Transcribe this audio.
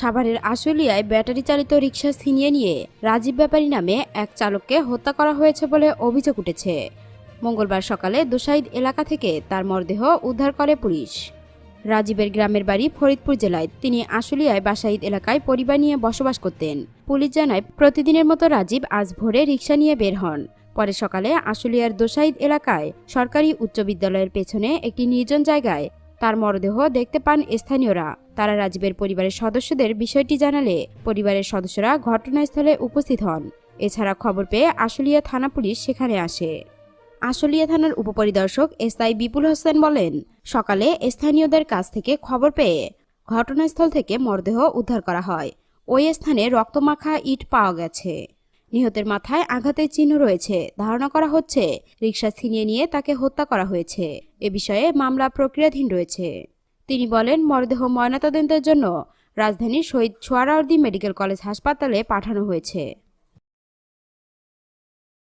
সাভারের আশুলিয়ায় ব্যাটারি চালিত রিকশা ছিনিয়ে নিয়ে রাজীব ব্যাপারী নামে এক চালককে হত্যা করা হয়েছে বলে অভিযোগ উঠেছে। মঙ্গলবার সকালে দোসাইদ এলাকা থেকে তার মরদেহ উদ্ধার করে পুলিশ। রাজীবের গ্রামের বাড়ি ফরিদপুর জেলায় তিনি আশুলিয়ায় বাসাইদ এলাকায় পরিবার নিয়ে বসবাস করতেন। পুলিশ জানায়, প্রতিদিনের মতো রাজীব আজ ভোরে রিকশা নিয়ে বের হন। পরে সকালে আশুলিয়ার দোসাইদ এলাকায় সরকারি উচ্চ বিদ্যালয়ের পেছনে একটি নির্জন জায়গায় তার মরদেহ দেখতে পান স্থানীয়রা। তারা রাজীবের পরিবারের সদস্যদের বিষয়টি জানালে পরিবারের সদস্যরা ঘটনাস্থলে উপস্থিত হন। এছাড়া খবর পেয়ে আশুলিয়া থানা পুলিশ সেখানে আসে। আশুলিয়া থানার উপপরিদর্শক এসআই বিপুল হোসেন বলেন, সকালে স্থানীয়দের কাছ থেকে খবর পেয়ে ঘটনাস্থল থেকে মরদেহ উদ্ধার করা হয়। ওই স্থানে রক্তমাখা ইট পাওয়া গেছে। নিহতের মাথায় আঘাতের চিহ্ন রয়েছে। ধারণা করা হচ্ছে, রিকশা ছিনিয়ে নিয়ে তাকে হত্যা করা হয়েছে। এ বিষয়ে মামলা প্রক্রিয়াধীন রয়েছে। তিনি বলেন মরদেহ ময়নাতদন্তের জন্য রাজধানীর শহীদ ছোয়ারাউদ্দি মেডিকেল কলেজ হাসপাতালে পাঠানো হয়েছে।